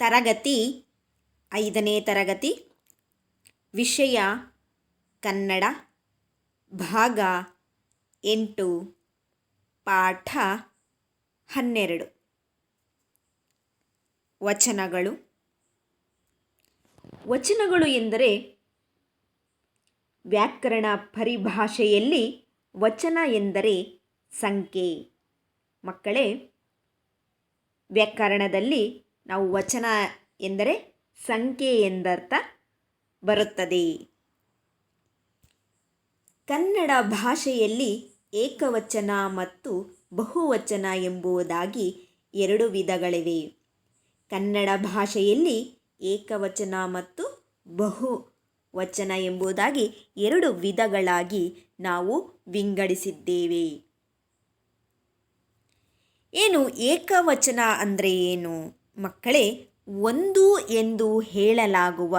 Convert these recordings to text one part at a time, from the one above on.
ತರಗತಿ, ಐದನೇ ತರಗತಿ, ವಿಷಯ, ಕನ್ನಡ, ಭಾಗ ಎಂಟು, ಪಾಠ ಹನ್ನೆರಡು. ವಚನಗಳು. ವಚನಗಳು ಎಂದರೆ ವ್ಯಾಕರಣ ಪರಿಭಾಷೆಯಲ್ಲಿ ವಚನ ಎಂದರೆ ಸಂಖ್ಯೆ. ಮಕ್ಕಳೇ, ವ್ಯಾಕರಣದಲ್ಲಿ ನಾವು ವಚನ ಎಂದರೆ ಸಂಖ್ಯೆ ಎಂದರ್ಥ ಬರುತ್ತದೆ. ಕನ್ನಡ ಭಾಷೆಯಲ್ಲಿ ಏಕವಚನ ಮತ್ತು ಬಹುವಚನ ಎಂಬುದಾಗಿ ಎರಡು ವಿಧಗಳಿವೆ. ಕನ್ನಡ ಭಾಷೆಯಲ್ಲಿ ಏಕವಚನ ಮತ್ತು ಬಹು ವಚನ ಎಂಬುದಾಗಿ ಎರಡು ವಿಧಗಳಾಗಿ ನಾವು ವಿಂಗಡಿಸಿದ್ದೇವೆ. ಏನು ಏಕವಚನ ಅಂದರೆ ಏನು? ಮಕ್ಕಳೇ, ಒಂದು ಎಂದು ಹೇಳಲಾಗುವ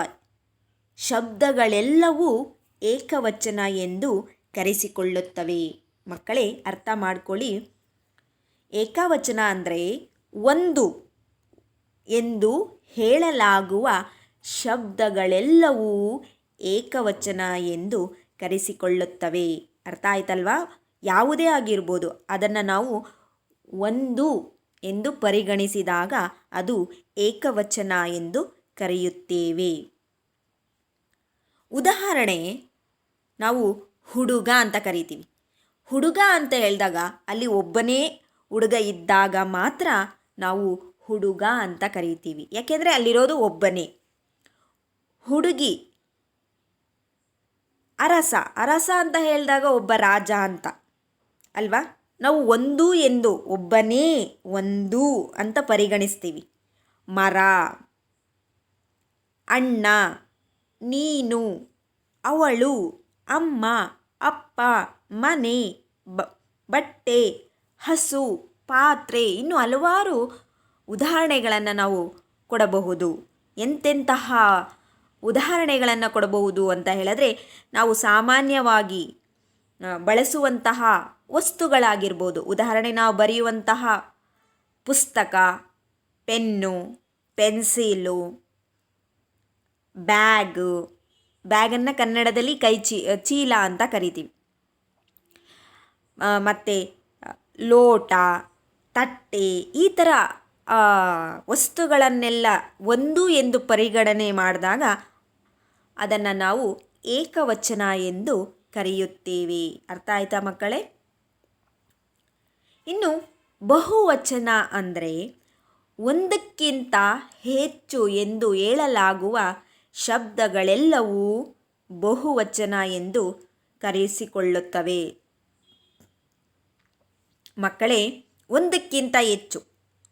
ಶಬ್ದಗಳೆಲ್ಲವೂ ಏಕವಚನ ಎಂದು ಕರೆಸಿಕೊಳ್ಳುತ್ತವೆ. ಮಕ್ಕಳೇ, ಅರ್ಥ ಮಾಡ್ಕೊಳ್ಳಿ. ಏಕವಚನ ಅಂದರೆ ಒಂದು ಎಂದು ಹೇಳಲಾಗುವ ಶಬ್ದಗಳೆಲ್ಲವೂ ಏಕವಚನ ಎಂದು ಕರೆಸಿಕೊಳ್ಳುತ್ತವೆ. ಅರ್ಥ ಆಯ್ತಲ್ವಾ? ಯಾವುದೇ ಆಗಿರ್ಬೋದು. ಅದನ್ನು ನಾವು ಒಂದು ಎಂದು ಪರಿಗಣಿಸಿದಾಗ ಅದು ಏಕವಚನ ಎಂದು ಕರೆಯುತ್ತೇವೆ. ಉದಾಹರಣೆ, ನಾವು ಹುಡುಗ ಅಂತ ಕರಿತೀವಿ. ಹುಡುಗ ಅಂತ ಹೇಳಿದಾಗ ಅಲ್ಲಿ ಒಬ್ಬನೇ ಹುಡುಗ ಇದ್ದಾಗ ಮಾತ್ರ ನಾವು ಹುಡುಗ ಅಂತ ಕರಿತೀವಿ. ಯಾಕೆಂದರೆ ಅಲ್ಲಿರೋದು ಒಬ್ಬನೇ. ಹುಡುಗಿ, ಅರಸ. ಅರಸ ಅಂತ ಹೇಳಿದಾಗ ಒಬ್ಬ ರಾಜ ಅಂತ. ಅಲ್ವಾ? ನಾವು ಒಂದು ಎಂದು, ಒಬ್ಬನೇ ಒಂದು ಅಂತ ಪರಿಗಣಿಸ್ತೀವಿ. ಮರ, ಅಣ್ಣ, ನೀನು, ಅವಳು, ಅಮ್ಮ, ಅಪ್ಪ, ಮನೆ ಬಟ್ಟೆ, ಹಸು, ಪಾತ್ರೆ, ಇನ್ನು ಹಲವಾರು ಉದಾಹರಣೆಗಳನ್ನು ನಾವು ಕೊಡಬಹುದು. ಎಂತೆಂತಹ ಉದಾಹರಣೆಗಳನ್ನು ಕೊಡಬಹುದು ಅಂತ ಹೇಳಿದ್ರೆ, ನಾವು ಸಾಮಾನ್ಯವಾಗಿ ಬಳಸುವಂತಹ ವಸ್ತುಗಳಾಗಿರ್ಬೋದು. ಉದಾಹರಣೆ, ನಾವು ಬರೆಯುವಂತಹ ಪುಸ್ತಕ, ಪೆನ್ನು, ಪೆನ್ಸಿಲು, ಬ್ಯಾಗು, ಬ್ಯಾಗನ್ನು ಕನ್ನಡದಲ್ಲಿ ಕೈ ಚೀ, ಚೀಲ ಅಂತ ಕರಿತೀವಿ. ಮತ್ತು, ಲೋಟ, ತಟ್ಟೆ, ಈ ಥರ ವಸ್ತುಗಳನ್ನೆಲ್ಲ ಒಂದು ಎಂದು ಪರಿಗಣನೆ ಮಾಡಿದಾಗ ಅದನ್ನು ನಾವು ಏಕವಚನ ಎಂದು ಕರೆಯುತ್ತೇವೆ. ಅರ್ಥ ಆಯ್ತಾ ಮಕ್ಕಳೇ? ಇನ್ನು ಬಹುವಚನ ಅಂದರೆ ಒಂದಕ್ಕಿಂತ ಹೆಚ್ಚು ಎಂದು ಹೇಳಲಾಗುವ ಶಬ್ದಗಳೆಲ್ಲವೂ ಬಹುವಚನ ಎಂದು ಕರೆಸಿಕೊಳ್ಳುತ್ತವೆ. ಮಕ್ಕಳೇ, ಒಂದಕ್ಕಿಂತ ಹೆಚ್ಚು.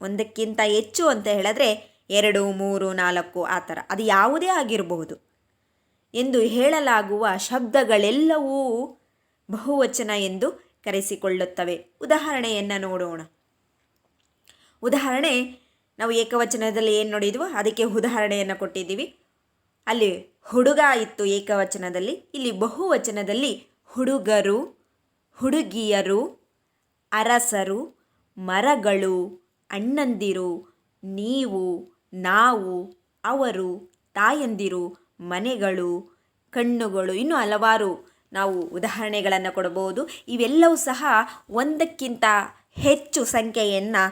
ಒಂದಕ್ಕಿಂತ ಹೆಚ್ಚು ಅಂತ ಹೇಳಿದ್ರೆ ಎರಡು, ಮೂರು, ನಾಲ್ಕು ಆ ಥರ. ಅದು ಯಾವುದೇ ಆಗಿರಬಹುದು. ಎಂದು ಹೇಳಲಾಗುವ ಶಬ್ದಗಳೆಲ್ಲವೂ ಬಹುವಚನ ಎಂದು ಕರೆಸಿಕೊಳ್ಳುತ್ತವೆ. ಉದಾಹರಣೆಯನ್ನು ನೋಡೋಣ. ಉದಾಹರಣೆ, ನಾವು ಏಕವಚನದಲ್ಲಿ ಏನು ನೋಡಿದ್ವು ಅದಕ್ಕೆ ಉದಾಹರಣೆಯನ್ನು ಕೊಟ್ಟಿದ್ದೀವಿ. ಅಲ್ಲಿ ಹುಡುಗ ಇತ್ತು ಏಕವಚನದಲ್ಲಿ, ಇಲ್ಲಿ ಬಹುವಚನದಲ್ಲಿ ಹುಡುಗರು, ಹುಡುಗಿಯರು, ಅರಸರು, ಮರಗಳು, ಅಣ್ಣಂದಿರು, ನೀವು, ನಾವು, ಅವರು, ತಾಯಂದಿರು, ಮನೆಗಳು, ಕಣ್ಣುಗಳು, ಇನ್ನೂ ಹಲವಾರು ನಾವು ಉದಾಹರಣೆಗಳನ್ನು ಕೊಡಬಹುದು ಇವೆಲ್ಲವೂ ಸಹ ಒಂದಕ್ಕಿಂತ ಹೆಚ್ಚು ಸಂಖ್ಯೆಯನ್ನು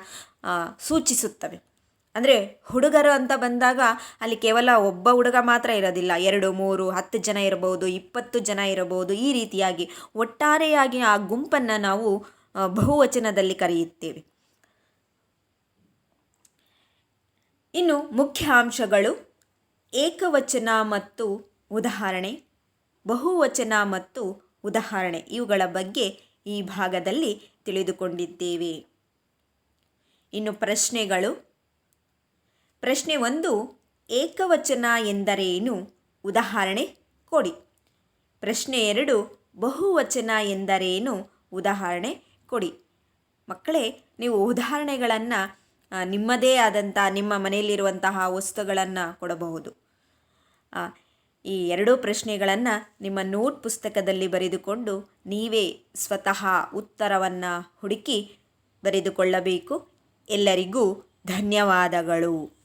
ಸೂಚಿಸುತ್ತವೆ. ಅಂದರೆ ಹುಡುಗರು ಅಂತ ಬಂದಾಗ ಅಲ್ಲಿ ಕೇವಲ ಒಬ್ಬ ಹುಡುಗ ಮಾತ್ರ ಇರೋದಿಲ್ಲ. ಎರಡು, ಮೂರು, ಹತ್ತು ಜನ ಇರಬಹುದು ಇಪ್ಪತ್ತು ಜನ ಇರಬಹುದು. ಈ ರೀತಿಯಾಗಿ ಒಟ್ಟಾರೆಯಾಗಿ ಆ ಗುಂಪನ್ನು ನಾವು ಬಹುವಚನದಲ್ಲಿ ಕರೆಯುತ್ತೇವೆ. ಇನ್ನು ಮುಖ್ಯ ಅಂಶಗಳು ಏಕವಚನ ಮತ್ತು ಉದಾಹರಣೆ. ಬಹುವಚನ ಮತ್ತು ಉದಾಹರಣೆ ಇವುಗಳ ಬಗ್ಗೆ ಈ ಭಾಗದಲ್ಲಿ ತಿಳಿದುಕೊಂಡಿದ್ದೇವೆ. ಇನ್ನು ಪ್ರಶ್ನೆಗಳು. ಪ್ರಶ್ನೆ ಒಂದು, ಏಕವಚನ ಎಂದರೇನು? ಉದಾಹರಣೆ ಕೊಡಿ. ಪ್ರಶ್ನೆ ಎರಡು, ಬಹುವಚನ ಎಂದರೇನು? ಉದಾಹರಣೆ ಕೊಡಿ. ಮಕ್ಕಳೇ, ನೀವು ಉದಾಹರಣೆಗಳನ್ನು ನಿಮ್ಮದೇ ಆದಂಥ ನಿಮ್ಮ ಮನೆಯಲ್ಲಿರುವಂತಹ ವಸ್ತುಗಳನ್ನು ಕೊಡಬಹುದು. ಈ ಎರಡೂ ಪ್ರಶ್ನೆಗಳನ್ನು ನಿಮ್ಮ ನೋಟ್ ಪುಸ್ತಕದಲ್ಲಿ ಬರೆದುಕೊಂಡು ನೀವೇ ಸ್ವತಃ ಉತ್ತರವನ್ನು ಹುಡುಕಿ ಬರೆದುಕೊಳ್ಳಬೇಕು. ಎಲ್ಲರಿಗೂ ಧನ್ಯವಾದಗಳು.